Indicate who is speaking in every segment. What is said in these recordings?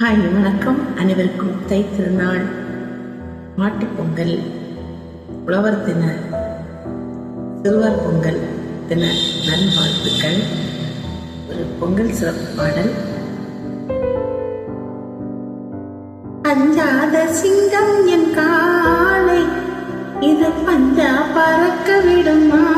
Speaker 1: Hi வணக்கம். அனைவருக்கும் தை திருநாள் மாட்டுப்பொங்கல் உழவர் தின சிறுவர் பொங்கல் தின நல்வாழ்த்துக்கள். ஒரு பொங்கல் சிறப்பு பாடல். அஞ்சாத சிங்கம் என் காலை இது பஞ்சா பறக்க விடுமா?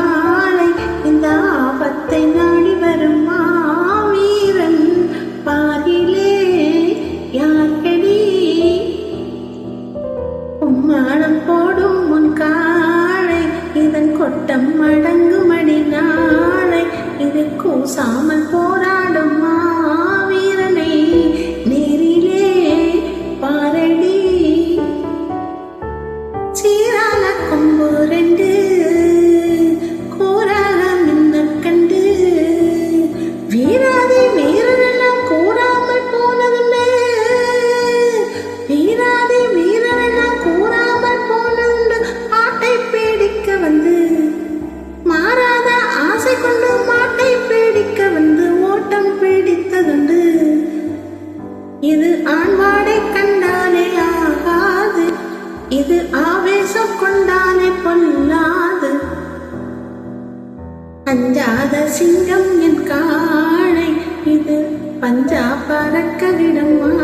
Speaker 1: இது ஆவேசம் கொண்டாலே பொல்லாது. அஞ்சாத சிங்கம் என் காளை இது பஞ்சா பறக்க விடுமா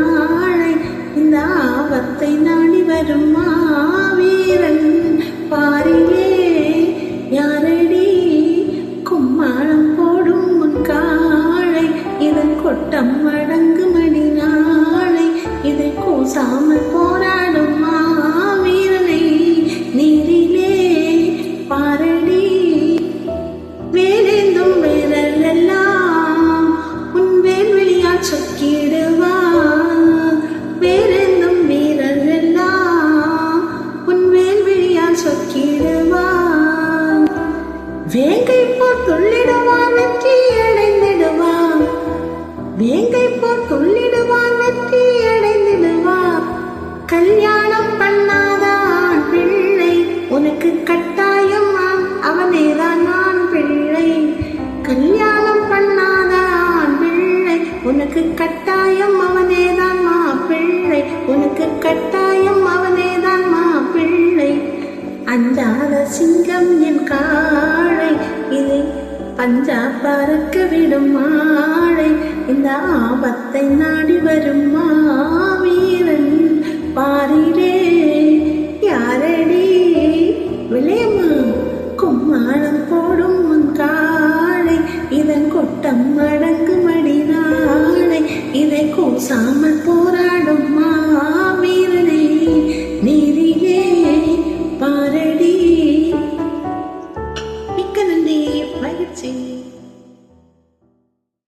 Speaker 1: உனக்கு கட்டாயம் அவனேதான் மாப்பிள்ளை உனக்கு கட்டாயம் அவனேதான் மாப்பிள்ளை அஞ்சாத சிங்கம் என் காளை இதை பஞ்சா பறக்க விடும் மாழை இந்த ஆபத்தை நாடி வரும் மாவீரன் பாரிலே no